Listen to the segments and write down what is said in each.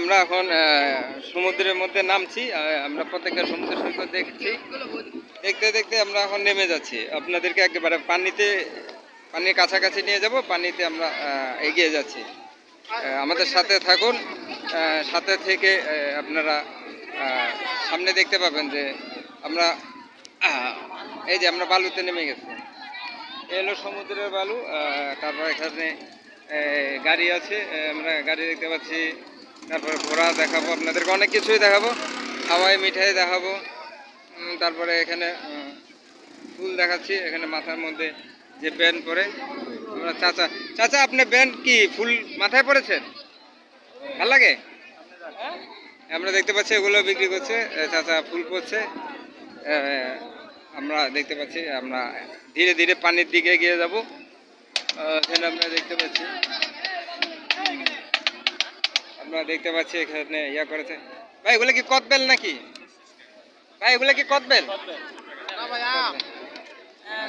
আমরা এখন সমুদ্রের মধ্যে নামছি আমরা প্রত্যেকটা সমুদ্র সৈকত দেখছি। দেখতে দেখতে আমরা এখন নেমে যাচ্ছি। আপনাদেরকে একেবারে পানিতে, পানির কাছাকাছি নিয়ে যাব, পানিতে আমরা এগিয়ে যাচ্ছি। আমাদের সাথে থাকুন সাথে থেকে আপনারা সামনে দেখতে পাবেন যে আমরা এই যে আমরা বালুতে নেমে গেছি। এই হলো সমুদ্রের বালু তারপর এখানে গাড়ি আছে আমরা গাড়ি দেখতে পাচ্ছি তারপর ঘোড়া দেখাবো, আপনাদেরকে অনেক কিছুই দেখাবো। হাওয়াই মিঠাই দেখাবো তারপরে এখানে ফুল দেখাচ্ছি, এখানে মাথার মধ্যে যে ব্যান্ড পরে। আমরা চাচা চাচা, আপনি ব্যান্ড কি, ফুল মাথায় পড়েছেন ভালো লাগে? আমরা দেখতে পাচ্ছি এগুলো বিক্রি করছে চাচা ফুল পরছে আমরা দেখতে পাচ্ছি, আমরা ধীরে ধীরে পানির দিকে এগিয়ে যাব। এখানে আমরা দেখতে পাচ্ছি আমরা দেখতে পাচ্ছি এখানে ইয়া করেছে। ভাই এগুলো কি কদবেল নাকি? ভাই এগুলো কি কদবেল? হ্যাঁ,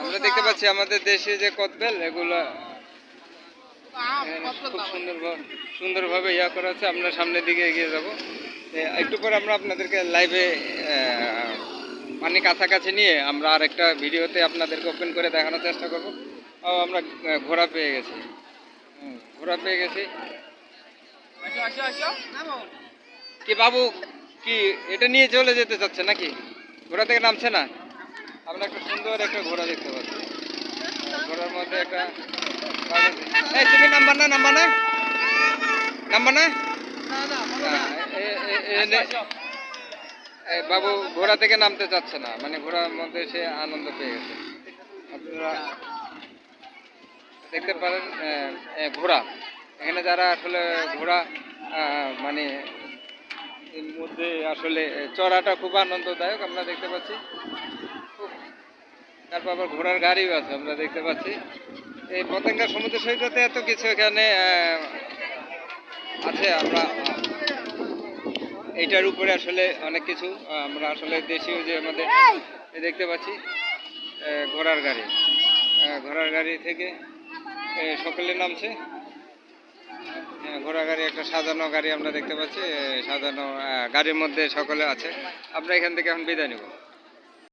আমরা দেখতে পাচ্ছি আমাদের দেশে যে কদবেল এগুলো খুব সুন্দর সুন্দরভাবে ইয়া করা আছে। আমরা সামনের দিকে এগিয়ে যাব। একটু পরে আমরা আপনাদেরকে লাইভে পানি কাছাকাছি নিয়ে আমরা আর একটা ভিডিওতে আপনাদেরকে ওপেন করে দেখানোর চেষ্টা করব। আমরা ঘোরা পেয়ে গেছি। ঘোরা পেয়ে গেছি। কি বাবু কি এটা নিয়ে চলে যেতে চাচ্ছে নাকি? ঘোড়া থেকে নামছে না? আমরা একটা সুন্দর একটা ঘোড়া দেখতে পাচ্ছি। ঘোড়ার মধ্যে একটা এই তুমি নাম্বার না নাম্বার না? নাম্বার না? বাবু ঘোড়া থেকে নামতে চাচ্ছে না। মানে ঘোড়ার মধ্যে সে আনন্দ পেয়ে গেছে। আপনারা দেখতে পারেন ঘোড়া। এখানে যারা আসলে ঘোড়া মানে এর মধ্যে আসলে চড়াটা খুব আনন্দদায়ক, আমরা দেখতে পাচ্ছি। তারপর আবার ঘোড়ার গাড়িও আছে, আমরা দেখতে পাচ্ছি। এই পতেঙ্গা সমুদ্র সৈকতে এত কিছু এখানে আছে, আমরা, এইটার উপরে আসলে অনেক কিছু, আমরা আসলে দেশীয় যে আমাদের দেখতে পাচ্ছি ঘোড়ার গাড়ি। ঘোড়ার গাড়ি থেকে সকলে নামছে। ঘোড়া গাড়ি, একটা সাজানো গাড়ি আমরা দেখতে পাচ্ছি। সাজানো গাড়ির মধ্যে সকলে আছে। আমরা এখান থেকে এখন বিদায় নেব।